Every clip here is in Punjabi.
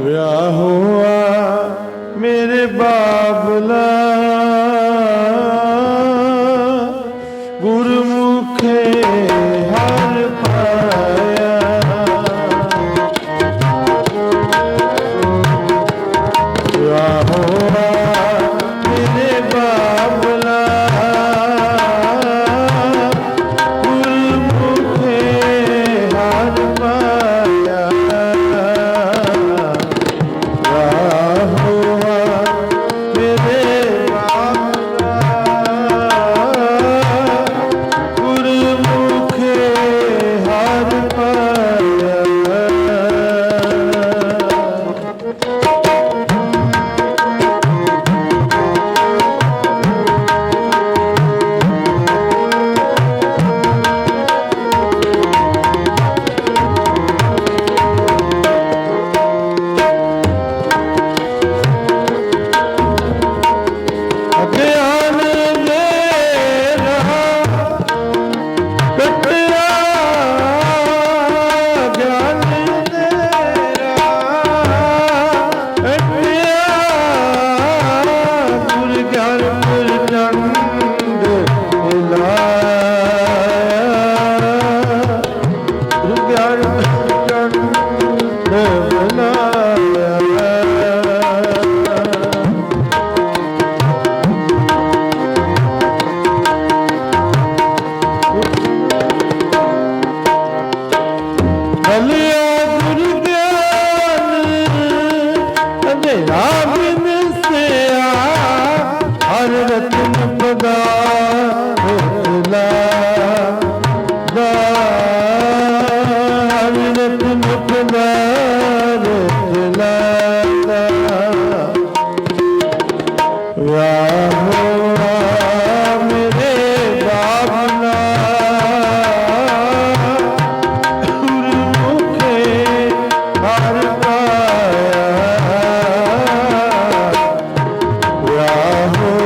ਵਿਆਹ ਹੋਆ ਮੇਰੇ ਬਾਬਲਾ ਗੁਰਮੁਖੇ ਵਿਆਹ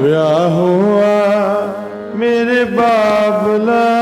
ਵਿਆਹ ਹੋਆ ਮੇਰੇ ਬਾਬਲਾ